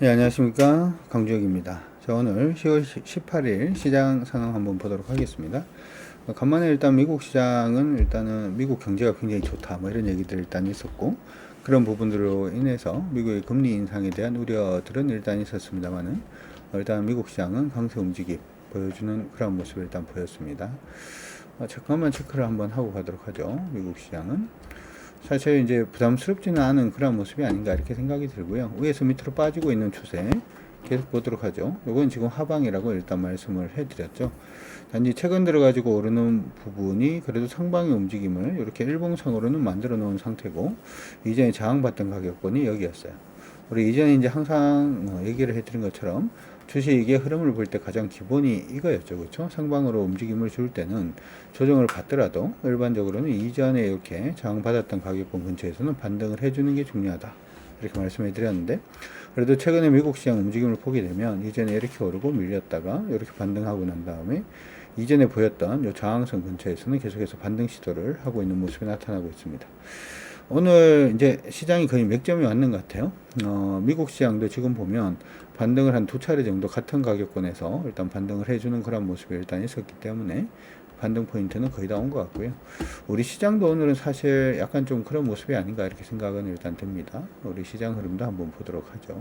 네, 안녕하십니까. 강주혁입니다. 자, 오늘 10월 18일 시장 상황 한번 보도록 하겠습니다. 어, 간만에 일단 미국 시장은 일단은 미국 경제가 굉장히 좋다. 뭐 이런 얘기들 일단 있었고, 그런 부분들로 인해서 미국의 금리 인상에 대한 우려들은 일단 있었습니다만은, 어, 일단 미국 시장은 강세 움직임 보여주는 그런 모습을 일단 보였습니다. 어, 잠깐만 체크를 한번 하고 가도록 하죠. 미국 시장은. 사실 이제 부담스럽지는 않은 그런 모습이 아닌가 이렇게 생각이 들고요. 위에서 밑으로 빠지고 있는 추세 계속 보도록 하죠. 이건 지금 하방이라고 일단 말씀을 해드렸죠. 단지 최근 들어가지고 오르는 부분이 그래도 상방의 움직임을 이렇게 일봉상으로는 만들어 놓은 상태고 이전에 저항받던 가격권이 여기였어요. 우리 이전에 이제 항상 어, 얘기를 해드린 것처럼 주식의 흐름을 볼 때 가장 기본이 이거였죠. 그렇죠? 상방으로 움직임을 줄 때는 조정을 받더라도 일반적으로는 이전에 이렇게 저항받았던 가격권 근처에서는 반등을 해주는 게 중요하다. 이렇게 말씀해 드렸는데 그래도 최근에 미국 시장 움직임을 보게 되면 이전에 이렇게 오르고 밀렸다가 이렇게 반등하고 난 다음에 이전에 보였던 이 저항선 근처에서는 계속해서 반등 시도를 하고 있는 모습이 나타나고 있습니다. 오늘 이제 시장이 거의 맥점이 왔는 것 같아요. 어, 미국 시장도 지금 보면 반등을 한 두 차례 정도 같은 가격권에서 일단 반등을 해주는 그런 모습이 일단 있었기 때문에 반등 포인트는 거의 다 온 것 같고요. 우리 시장도 오늘은 사실 약간 좀 그런 모습이 아닌가 이렇게 생각은 일단 듭니다. 우리 시장 흐름도 한번 보도록 하죠.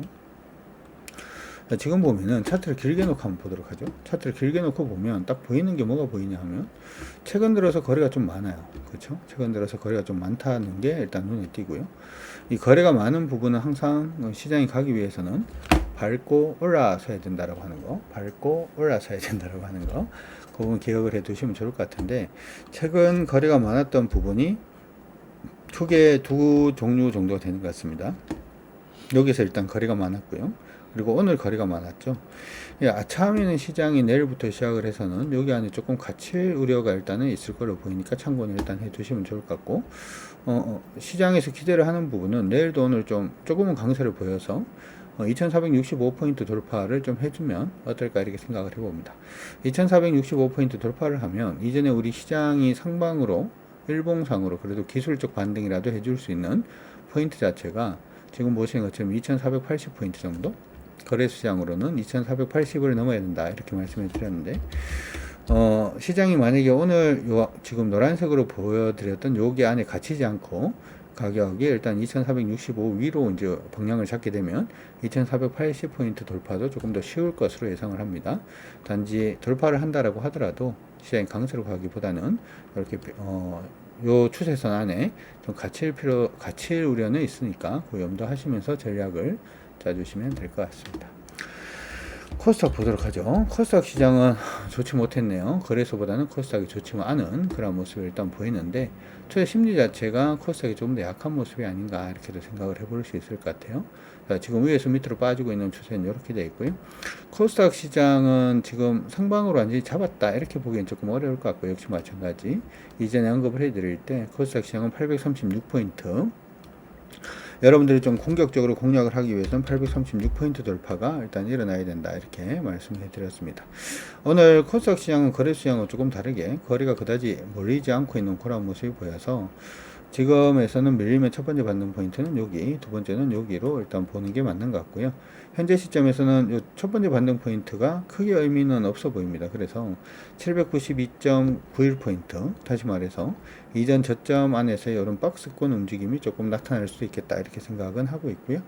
자, 지금 보면은 차트를 길게 놓고 한번 보도록 하죠. 차트를 길게 놓고 보면 딱 보이는 게 뭐가 보이냐 하면 최근 들어서 거래가 좀 많아요. 그렇죠? 최근 들어서 거래가 좀 많다는 게 일단 눈에 띄고요. 이 거래가 많은 부분은 항상 시장이 가기 위해서는 밟고 올라서야 된다라고 하는 거, 밟고 올라서야 된다라고 하는 거, 그 부분 기억을 해 두시면 좋을 것 같은데 최근 거래가 많았던 부분이 크게 두 종류 정도가 되는 것 같습니다. 여기서 일단 거래가 많았고요. 그리고 오늘 거래가 많았죠. 예, 아차하면 시장이 내일부터 시작을 해서는 여기 안에 조금 가칠 우려가 일단은 있을 걸로 보이니까 참고는 일단 해두시면 좋을 것 같고, 어, 어, 시장에서 기대를 하는 부분은 내일도 오늘 좀 조금은 강세를 보여서 어, 2465포인트 돌파를 좀 해주면 어떨까 이렇게 생각을 해봅니다. 2465포인트 돌파를 하면 이전에 우리 시장이 상방으로 일봉상으로 그래도 기술적 반등이라도 해줄 수 있는 포인트 자체가 지금 보시는 것처럼 2480포인트 정도 거래시장으로는 2480을 넘어야 된다 이렇게 말씀을 드렸는데 어, 시장이 만약에 오늘 요 지금 노란색으로 보여드렸던 여기 안에 갇히지 않고 가격이 일단 2465 위로 이제 방향을 잡게 되면 2480포인트 돌파도 조금 더 쉬울 것으로 예상을 합니다. 단지 돌파를 한다라고 하더라도 시장이 강세로 가기보다는 이렇게 어, 요 추세선 안에 좀 갇힐 필요, 갇힐 우려는 있으니까 그 염두하시면서 전략을 짜주시면 될 것 같습니다. 코스닥 보도록 하죠. 코스닥 시장은 좋지 못했네요. 거래소보다는 코스닥이 좋지 않은 그런 모습이 일단 보이는데 투자 심리 자체가 코스닥이 조금 더 약한 모습이 아닌가 이렇게도 생각을 해볼 수 있을 것 같아요. 자, 지금 위에서 밑으로 빠지고 있는 추세는 이렇게 되어 있고요. 코스닥 시장은 지금 상방으로 완전히 잡았다 이렇게 보기엔 조금 어려울 것 같고 역시 마찬가지 이전에 언급을 해드릴 때 코스닥 시장은 836포인트 여러분들이 좀 공격적으로 공략을 하기 위해서는 836포인트 돌파가 일단 일어나야 된다 이렇게 말씀해 드렸습니다. 오늘 코스닥 시장은 거래 시장은 조금 다르게 거래가 그다지 몰리지 않고 있는 그런 모습이 보여서 지금에서는 밀리면 첫 번째 받는 포인트는 여기, 두 번째는 여기로 일단 보는 게 맞는 것 같고요. 현재 시점에서는 첫 번째 반등 포인트가 크게 의미는 없어 보입니다. 그래서 792.91 포인트, 다시 말해서 이전 저점 안에서의 이런 박스권 움직임이 조금 나타날 수 있겠다 이렇게 생각은 하고 있고요.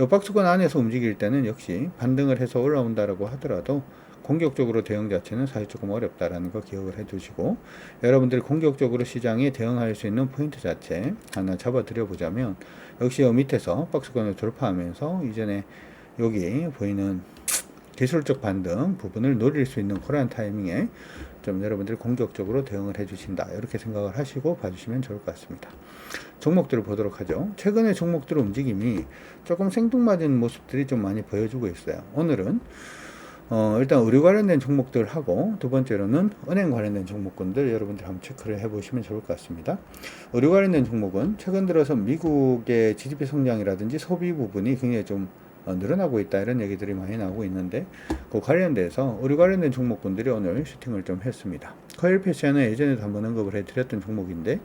이 박스권 안에서 움직일 때는 역시 반등을 해서 올라온다라고 하더라도 공격적으로 대응 자체는 사실 조금 어렵다라는 거 기억을 해 두시고 여러분들이 공격적으로 시장에 대응할 수 있는 포인트 자체 하나 잡아드려 보자면 역시 요 밑에서 박스권을 돌파하면서 이전에 여기 보이는 기술적 반등 부분을 노릴 수 있는 그러한 타이밍에 좀 여러분들이 공격적으로 대응을 해주신다 이렇게 생각을 하시고 봐주시면 좋을 것 같습니다. 종목들을 보도록 하죠. 최근에 종목들 움직임이 조금 생뚱맞은 모습들이 좀 많이 보여주고 있어요. 오늘은 어, 일단 의료 관련된 종목들 하고 두 번째로는 은행 관련된 종목군들 여러분들 한번 체크를 해보시면 좋을 것 같습니다. 의료 관련된 종목은 최근 들어서 미국의 GDP 성장이라든지 소비 부분이 굉장히 좀 어, 늘어나고 있다 이런 얘기들이 많이 나오고 있는데 그 관련돼서 의류 관련된 종목군들이 오늘 슈팅을 좀 했습니다. 커일 패션은 예전에도 한번 언급을 해드렸던 종목인데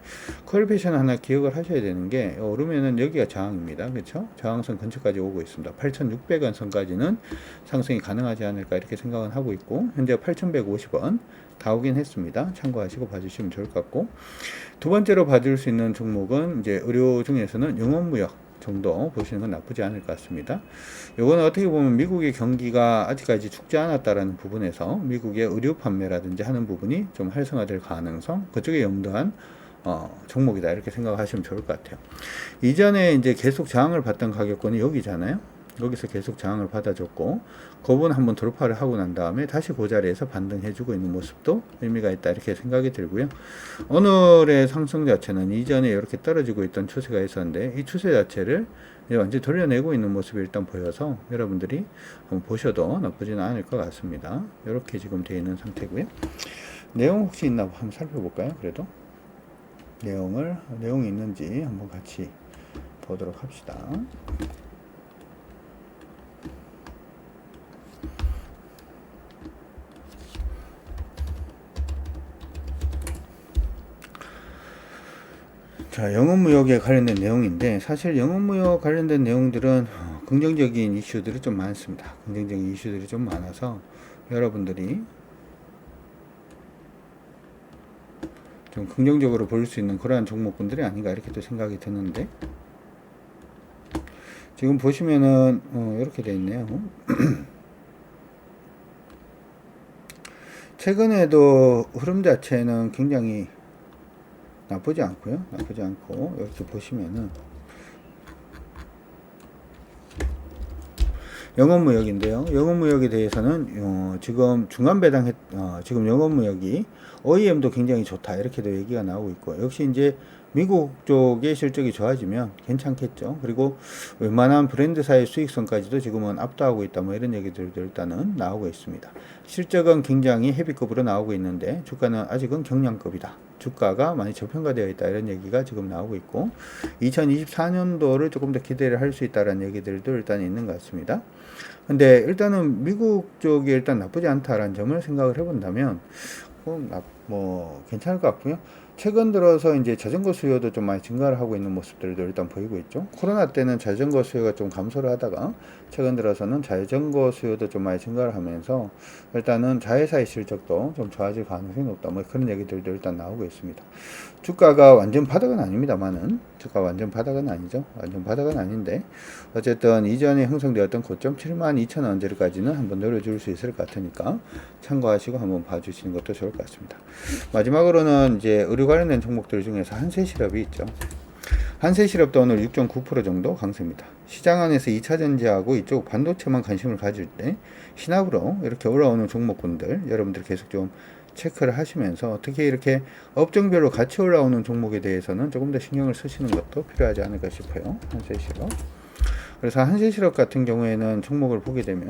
커일 패션 하나 기억을 하셔야 되는 게 오르면은 여기가 저항입니다. 그렇죠? 저항선 근처까지 오고 있습니다. 8,600원 선까지는 상승이 가능하지 않을까 이렇게 생각은 하고 있고 현재 8,150원 다 오긴 했습니다. 참고하시고 봐주시면 좋을 것 같고 두 번째로 봐줄 수 있는 종목은 이제 의료 중에서는 영업무역 정도 보시는 건 나쁘지 않을 것 같습니다. 요거는 어떻게 보면 미국의 경기가 아직까지 죽지 않았다라는 부분에서 미국의 의료 판매라든지 하는 부분이 좀 활성화될 가능성 그쪽에 염두한 어, 종목이다 이렇게 생각하시면 좋을 것 같아요. 이전에 이제 계속 저항을 받던 가격권이 여기잖아요. 여기서 계속 저항을 받아줬고 그분 한번 돌파를 하고 난 다음에 다시 그 자리에서 반등해주고 있는 모습도 의미가 있다 이렇게 생각이 들고요. 오늘의 상승 자체는 이전에 이렇게 떨어지고 있던 추세가 있었는데 이 추세 자체를 완전히 돌려내고 있는 모습이 일단 보여서 여러분들이 한번 보셔도 나쁘지는 않을 것 같습니다. 이렇게 지금 되어 있는 상태고요. 내용 혹시 있나 한번 살펴볼까요? 그래도 내용을 내용이 있는지 한번 같이 보도록 합시다. 자, 영업무역에 관련된 내용인데 사실 영업무역 관련된 내용들은 어, 긍정적인 이슈들이 좀 많습니다. 긍정적인 이슈들이 좀 많아서 여러분들이 좀 긍정적으로 볼 수 있는 그러한 종목군들이 아닌가 이렇게 또 생각이 드는데 지금 보시면은 어, 이렇게 돼 있네요. 최근에도 흐름 자체는 굉장히 나쁘지 않고요. 나쁘지 않고 이렇게 보시면은 영업무역인데요. 영업무역에 대해서는 어, 지금 중간 배당 어, 지금 영업무역이 OEM도 굉장히 좋다 이렇게도 얘기가 나오고 있고 역시 이제 미국 쪽의 실적이 좋아지면 괜찮겠죠. 그리고 웬만한 브랜드사의 수익성까지도 지금은 압도하고 있다. 뭐 이런 얘기들도 일단은 나오고 있습니다. 실적은 굉장히 헤비급으로 나오고 있는데 주가는 아직은 경량급이다. 주가가 많이 저평가되어 있다. 이런 얘기가 지금 나오고 있고 2024년도를 조금 더 기대를 할 수 있다라는 얘기들도 일단 있는 것 같습니다. 근데 일단은 미국 쪽이 일단 나쁘지 않다라는 점을 생각을 해본다면 뭐 괜찮을 것 같고요. 최근 들어서 이제 자전거 수요도 좀 많이 증가를 하고 있는 모습들도 일단 보이고 있죠. 코로나 때는 자전거 수요가 좀 감소를 하다가 최근 들어서는 자전거 수요도 좀 많이 증가를 하면서 일단은 자회사의 실적도 좀 좋아질 가능성이 높다. 뭐 그런 얘기들도 일단 나오고 있습니다. 주가가 완전 바닥은 아닙니다만은 주가 완전 바닥은 아니죠. 완전 바닥은 아닌데 어쨌든 이전에 형성되었던 고점 7만 2천 원대까지는 한번 노려줄 수 있을 것 같으니까 참고하시고 한번 봐주시는 것도 좋을 것 같습니다. 마지막으로는 이제 의료 관련된 종목들 중에서 한세실업이 있죠. 한세실업도 오늘 6.9% 정도 강세입니다. 시장 안에서 2차 전지하고 이쪽 반도체만 관심을 가질 때 신압으로 이렇게 올라오는 종목군들 여러분들 계속 좀 체크를 하시면서 특히 이렇게 업종별로 같이 올라오는 종목에 대해서는 조금 더 신경을 쓰시는 것도 필요하지 않을까 싶어요. 한세실업. 그래서 한세실업 같은 경우에는 종목을 보게 되면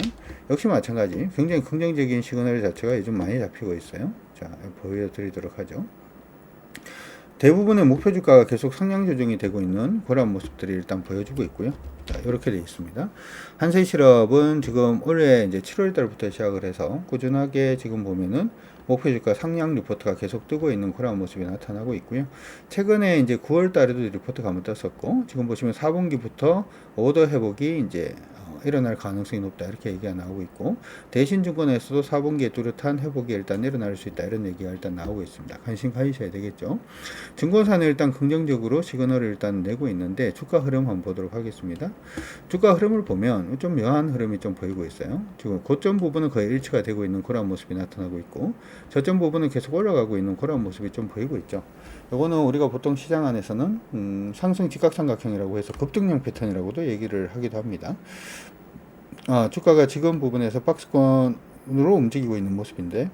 역시 마찬가지 굉장히 긍정적인 시그널 자체가 요즘 많이 잡히고 있어요. 자, 보여드리도록 하죠. 대부분의 목표 주가가 계속 상향 조정이 되고 있는 그런 모습들이 일단 보여주고 있고요. 자, 이렇게 되어 있습니다. 한세실업은 지금 올해 이제 7월 달부터 시작을 해서 꾸준하게 지금 보면은 목표 주가 상향 리포트가 계속 뜨고 있는 그런 모습이 나타나고 있고요. 최근에 이제 9월 달에도 리포트가 한번 떴었고 지금 보시면 4분기부터 오더 회복이 이제 일어날 가능성이 높다 이렇게 얘기가 나오고 있고 대신 증권에서도 4분기에 뚜렷한 회복이 일단 일어날 수 있다 이런 얘기가 일단 나오고 있습니다. 관심 가지셔야 되겠죠. 증권사는 일단 긍정적으로 시그널을 일단 내고 있는데 주가 흐름 한번 보도록 하겠습니다. 주가 흐름을 보면 좀 묘한 흐름이 좀 보이고 있어요. 지금 고점 부분은 거의 일치가 되고 있는 그런 모습이 나타나고 있고 저점 부분은 계속 올라가고 있는 그런 모습이 좀 보이고 있죠. 요거는 우리가 보통 시장 안에서는 음, 상승 직각삼각형이라고 해서 급등형 패턴이라고도 얘기를 하기도 합니다. 아, 주가가 지금 부분에서 박스권으로 움직이고 있는 모습인데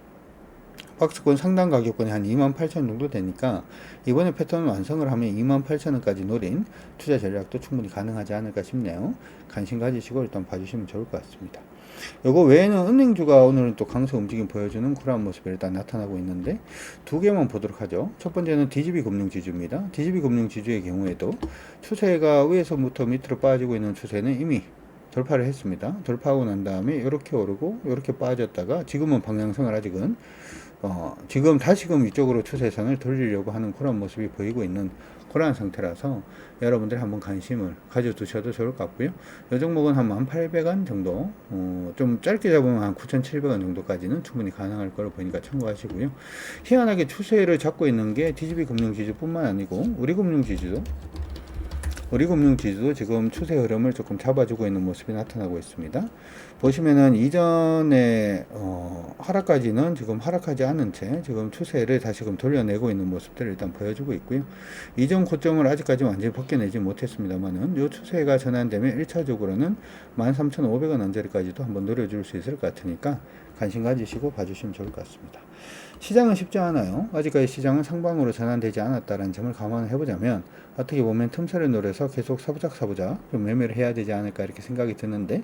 박스권 상단 가격권이 한 28,000원 정도 되니까 이번에 패턴 완성을 하면 28,000원까지 노린 투자 전략도 충분히 가능하지 않을까 싶네요. 관심 가지시고 일단 봐주시면 좋을 것 같습니다. 요거 외에는 은행주가 오늘은 또 강세 움직임 보여주는 그런 모습이 일단 나타나고 있는데 두 개만 보도록 하죠. 첫 번째는 DGB 금융지주입니다. DGB 금융지주의 경우에도 추세가 위에서부터 밑으로 빠지고 있는 추세는 이미 돌파를 했습니다. 돌파하고 난 다음에 이렇게 오르고 이렇게 빠졌다가 지금은 방향성을 아직은 어, 지금 다시금 이쪽으로 추세선을 돌리려고 하는 그런 모습이 보이고 있는 그러한 상태라서 여러분들이 한번 관심을 가져두셔도 좋을 것 같고요. 이 종목은 한 1,800원 정도, 어, 좀 짧게 잡으면 한 9,700원 정도까지는 충분히 가능할 거로 보니까 참고하시고요. 희한하게 추세를 잡고 있는 게 DGB 금융지주뿐만 아니고 우리 금융지주도 우리 금융지수도 지금 추세 흐름을 조금 잡아주고 있는 모습이 나타나고 있습니다. 보시면은 이전에 어, 하락까지는 지금 하락하지 않은 채 지금 추세를 다시금 돌려내고 있는 모습들을 일단 보여주고 있고요. 이전 고점을 아직까지 완전히 벗겨내지 못했습니다만은 이 추세가 전환되면 1차적으로는 13,500원 언저리까지도 한번 노려줄 수 있을 것 같으니까 관심 가지시고 봐주시면 좋을 것 같습니다. 시장은 쉽지 않아요. 아직까지 시장은 상방으로 전환되지 않았다는 점을 감안해 보자면 어떻게 보면 틈새를 노려서 계속 사부작 사부작 좀 매매를 해야 되지 않을까 이렇게 생각이 드는데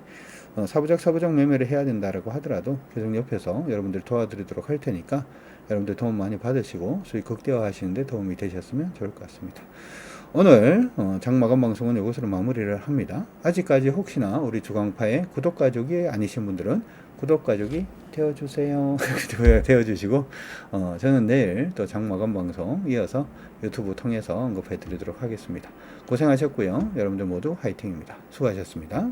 어, 사부작 사부작 매매를 해야 된다라고 하더라도 계속 옆에서 여러분들 도와드리도록 할 테니까 여러분들 도움 많이 받으시고 수익 극대화 하시는데 도움이 되셨으면 좋을 것 같습니다. 오늘 어, 장마감 방송은 이것으로 마무리를 합니다. 아직까지 혹시나 우리 주광파의 구독 가족이 아니신 분들은 구독 가족이 되어주세요. 되어주시고 어, 저는 내일 또 장마감 방송 이어서 유튜브 통해서 언급해 드리도록 하겠습니다. 고생하셨고요. 여러분들 모두 화이팅입니다. 수고하셨습니다.